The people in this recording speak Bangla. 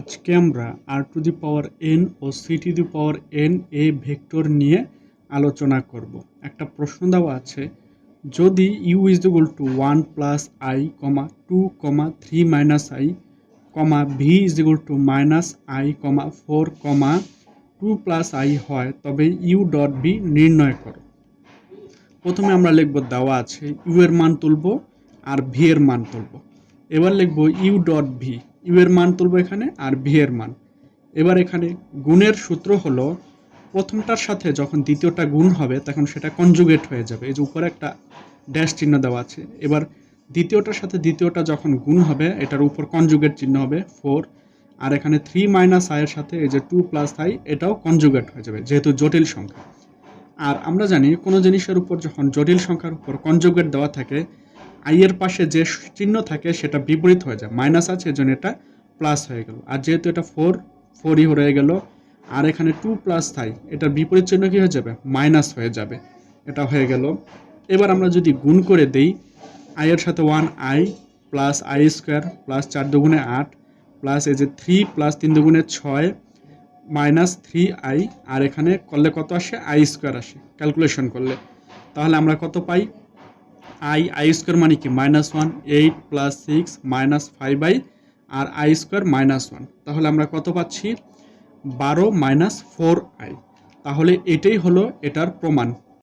আজকে আমরা R to the power N O C to the power N A vector নিয়ে আলোচনা করব। একটা প্রশ্ন দেওয়া আছে, যদি U is equal to one plus I comma two comma three minus I comma V is equal to minus I comma four comma two plus I হয়, তবে ইউ ডট বি নির্ণয় করো। প্রথমে আমরা লিখব দেওয়া আছে ইউ এর মান তুলব আর ভি এর মান তুলব। এবার লিখব ইউ ডট ভি ইউ এর মান তুলব এখানে আর ভি এর মান। এবার এখানে গুণের সূত্র হলো, প্রথমটার সাথে যখন দ্বিতীয়টা গুণ হবে, তখন সেটা কনজুগেট হয়ে যাবে। এই যে উপরে একটা ড্যাশ চিহ্ন দেওয়া আছে। এবার দ্বিতীয়টার সাথে দ্বিতীয়টা যখন গুণ হবে, এটার উপর কনজুগেট চিহ্ন হবে ফোর আর এখানে থ্রি মাইনাস আয়ের সাথে এই যে টু প্লাস আই এটাও কনজুগেট হয়ে যাবে, যেহেতু জটিল সংখ্যা। আর আমরা জানি, কোনো জিনিসের উপর যখন জটিল সংখ্যার উপর কনজুগেট দেওয়া থাকে আই এর পাশে যে চিহ্ন থাকে সেটা বিপরীত হয়ে যায়। মাইনাস আছে, এজন্য এটা প্লাস হয়ে গেল। আর যেহেতু এটা ফোর ফোরই হয়ে গেল, আর এখানে টু প্লাস থাই এটার বিপরীত চিহ্ন কী হয়ে যাবে? মাইনাস হয়ে যাবে। এটা হয়ে গেল। এবার আমরা যদি গুণ করে দেই আই এর সাথে one I plus I square plus চার দুগুণে আট প্লাস এই যে থ্রি প্লাস তিন দুগুণে ছয় মাইনাস থ্রি আই আর এখানে করলে কত আসে? আই স্কোয়ার আসে। ক্যালকুলেশন করলে। তাহলে আমরা কত পাই? আই আই স্কোয়ার মানে কি? Minus one, eight plus six minus five I R I square minus one. তাহলে আমরা কত পাচ্ছি? বারো মাইনাস ফোর আই। তাহলে এটাই হলো এটার প্রমাণ।